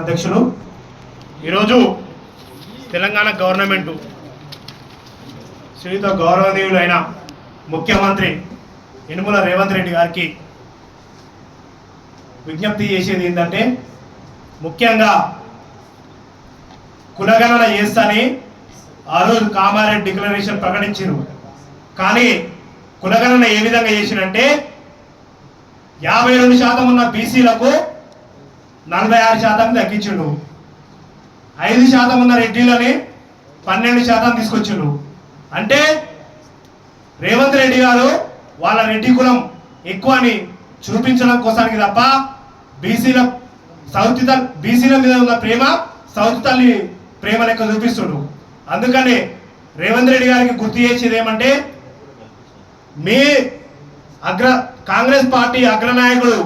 అధ్యక్షులు. ఈరోజు తెలంగాణ గవర్నమెంటు శ్రీయుత గౌరవనీయులైన ముఖ్యమంత్రి యనుమల రేవంత్ రెడ్డి గారికి విజ్ఞప్తి చేసేది ఏంటంటే ముఖ్యంగా కులగణన చేస్తని ఆ రోజు కామారెడ్డి డిక్లరేషన్ ప్రకటించారు కానీ కులగణన ఏ విధంగా చేసినంటే యాభై రెండు శాతం ఉన్న బీసీలకు నలభై ఆరు శాతం తగ్గించిండు. ఐదు శాతం ఉన్న రెడ్డిలని పన్నెండు శాతం తీసుకొచ్చిండు. అంటే రేవంత్ రెడ్డి గారు వాళ్ళ రెడ్డి కులం ఎక్కువ అని చూపించడం కోసానికి తప్ప బీసీల సౌత్ బీసీల మీద ఉన్న ప్రేమ సౌత్ తల్లి ప్రేమ లెక్క చూపిస్తుడు. అందుకని రేవంత్ రెడ్డి గారికి గుర్తు చేసేది ఏమంటే మీ అగ్ర కాంగ్రెస్ పార్టీ అగ్రనాయకుడు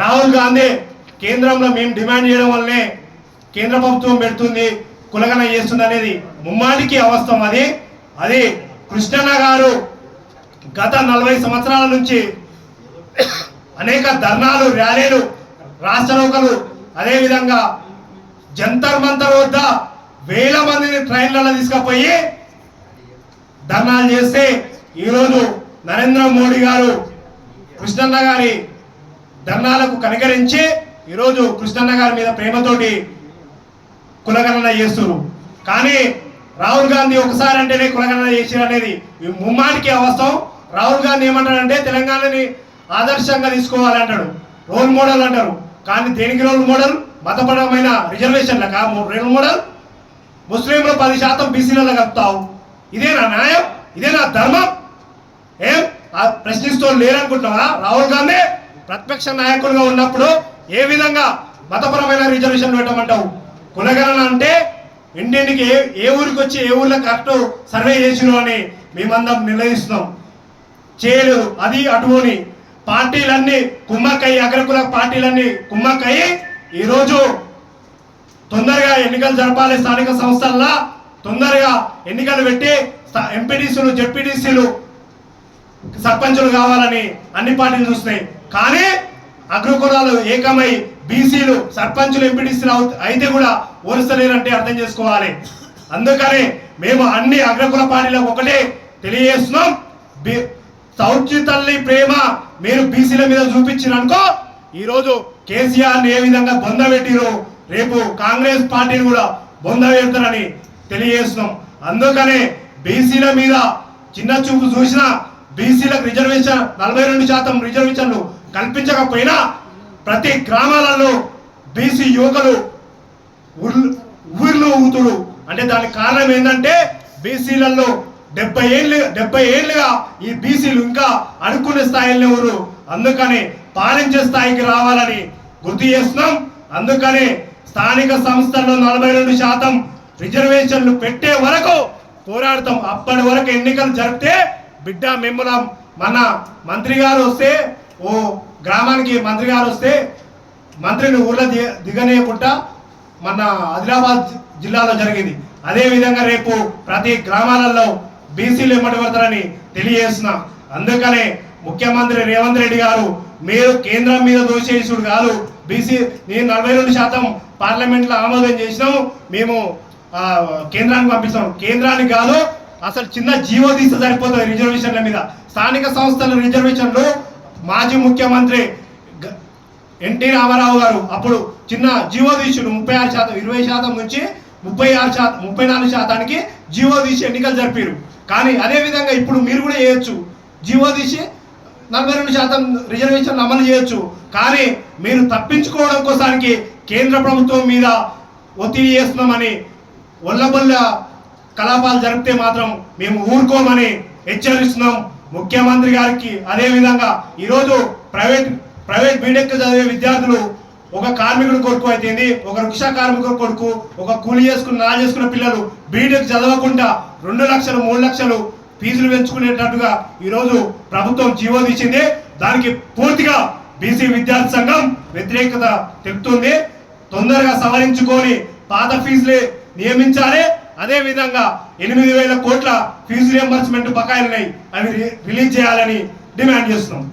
రాహుల్ గాంధీ కేంద్రంలో మేము డిమాండ్ చేయడం వల్లనే కేంద్ర ప్రభుత్వం పెడుతుంది కులగన చేస్తుంది అనేది ముమ్మాటికి అవస్థం అది. అది కృష్ణన్న గారు గత నలభై సంవత్సరాల నుంచి అనేక ధర్నాలు ర్యాలీలు రాష్ట్రలోకలు అదేవిధంగా జంతర్ మంతర్ వద్ద వేల మందిని ట్రైన్లలో తీసుకుపోయి ధర్నాలు చేస్తే ఈరోజు నరేంద్ర మోడీ గారు కృష్ణన్న గారి ధర్నాలకు కనికరించి ఈరోజు కృష్ణన్న గారి మీద ప్రేమతోటి కులగణన చేస్తున్నారు కానీ రాహుల్ గాంధీ ఒకసారి అంటేనే కులగణన చేసారు అనేది ముమ్మాటికి అవస్థం. రాహుల్ గాంధీ ఏమంటాడంటే తెలంగాణని ఆదర్శంగా తీసుకోవాలంటాడు రోల్ మోడల్ అంటారు. కానీ దేనికి రోల్ మోడల్? మతపరమైన రిజర్వేషన్లకా? Role model? ముస్లింలు పది శాతం బీసీలలో కలుపుతావు. ఇదేనా న్యాయం? ఇదే నా ధర్మం? ఏం? ప్రశ్నిస్తూ లేరనుకుంటున్నావా? రాహుల్ గాంధీ ప్రతిపక్ష నాయకులుగా ఉన్నప్పుడు ఏ విధంగా మతపరమైన రిజర్వేషన్ పెట్టమంటావు? కులగణన అంటే ఇంటింటికి ఏ ఏ ఊరికి వచ్చి ఏ ఊర్లో కరెక్ట్ సర్వే చేసిరు అని మేమందరం నిర్ణయిస్తున్నాం. చేయలేదు. అది అటువని పార్టీలన్నీ కుమ్మక్కయ్యి అగ్రకుల పార్టీలన్నీ కుమ్మక్కయ్యి ఈరోజు తొందరగా ఎన్నికలు జరపాలి స్థానిక సంస్థల్లో తొందరగా ఎన్నికలు పెట్టి ఎంపీటీసీలు జెడ్పీటీసీలు సర్పంచులు కావాలని అన్ని పార్టీలు చూస్తున్నాయి. కానీ అగ్రకులాలు ఏకమై బీసీలు సర్పంచులు ఎంపీటీసీలు అయితే కూడా ఓడిస్తలేరంటే అర్థం చేసుకోవాలి. అందుకనే మేము అన్ని అగ్రకుల పార్టీలకు ఒకటే తెలియజేస్తున్నాం. బి- తల్లి ప్రేమ మీరు బీసీల మీద చూపించిననుకో ఈరోజు కేసీఆర్ ఏ విధంగా బొంద పెట్టిరో రేపు కాంగ్రెస్ పార్టీని కూడా బొంద పెడతారని తెలియజేస్తున్నాం. అందుకనే బీసీల మీద చిన్న చూపు చూసిన బీసీలకు రిజర్వేషన్ నలభై రెండు శాతం రిజర్వేషన్లు కల్పించకపోయినా ప్రతి గ్రామాలలో బీసీ యువకులు ఊర్లు ఊతుడు అంటే దానికి కారణం ఏంటంటే బీసీలలో డెబ్బై ఏళ్ళు డెబ్బై ఏళ్ళుగా ఈ బీసీలు ఇంకా అనుకునే స్థాయిలో ఊరు అందుకని పాలించే స్థాయికి రావాలని గుర్తు చేస్తున్నాం. అందుకని స్థానిక సంస్థల్లో నలభై రెండు శాతం రిజర్వేషన్లు పెట్టే వరకు పోరాడతాం. అప్పటి వరకు ఎన్నికలు జరిపితే బిడ్డ మిమ్మల్ని మన మంత్రి గారు వస్తే ఓ గ్రామానికి మంత్రి గారు వస్తే మంత్రిని ఊర్లో ది- దిగనీయకుండా మన ఆదిలాబాద్ జిల్లాలో జరిగింది. అదే విధంగా రేపు ప్రతి గ్రామాలలో బీసీలు ఎమ్మటి తెలియజేస్తున్నా. అందుకనే ముఖ్యమంత్రి రేవంత్ రెడ్డి గారు మీరు కేంద్రం మీద దోషేసుడు కాదు బీసీ నేను నలభై రెండు శాతం పార్లమెంట్లో ఆమోదం చేసినాం మేము కేంద్రానికి పంపిస్తాం. కేంద్రానికి కాదు అసలు చిన్న జీవో తీస్తే సరిపోతుంది రిజర్వేషన్ల మీద. స్థానిక సంస్థల రిజర్వేషన్లు మాజీ ముఖ్యమంత్రి గ- ఎన్టీ రామారావు గారు అప్పుడు చిన్న జీవో ముప్పై ఆరు శాతం ఇరవై శాతం నుంచి ముప్పై ఆరు శాతం ముప్పై నాలుగు శాతానికి జీవో తీసి ఎన్నికలు జరిపారు. కానీ అదేవిధంగా ఇప్పుడు మీరు కూడా చేయొచ్చు. జీవో తీసి నలభై రెండు శాతం రిజర్వేషన్ అమలు చేయొచ్చు. కానీ మీరు తప్పించుకోవడం కోసానికి కేంద్ర ప్రభుత్వం మీద ఒత్తిడి చేస్తున్నామని ఒళ్ళబొల్ల కలాపాలు జరిపితే మాత్రం మేము ఊరుకోమని హెచ్చరిస్తున్నాం. ముఖ్యమంత్రి గారికి అదే విధంగా ఈరోజు ప్రైవేట్ ప్రైవేట్ బీటెక్ చదివే విద్యార్థులు ఒక కార్మికుడు కొడుకు అయితేంది ఒక రిక్షా కార్మికుడు కొడుకు ఒక కూలి చేసుకున్న నా చేసుకున్న పిల్లలు బీటెక్ చదవకుండా రెండు లక్షలు మూడు లక్షలు ఫీజులు పెంచుకునేటట్టుగా ఈరోజు ప్రభుత్వం జీవో తీసింది. దానికి పూర్తిగా బీసీ విద్యార్థి సంఘం వ్యతిరేకత తెలుపుతుంది తొందరగా సవరించుకొని పాత ఫీజులే నియమించాలి. అదే విధంగా ఎనిమిది వేల కోట్ల ఫీజు రియంబర్స్మెంట్ బకాయిలున్నాయి. అవి రిలీజ్ చేయాలని డిమాండ్ చేస్తున్నాం.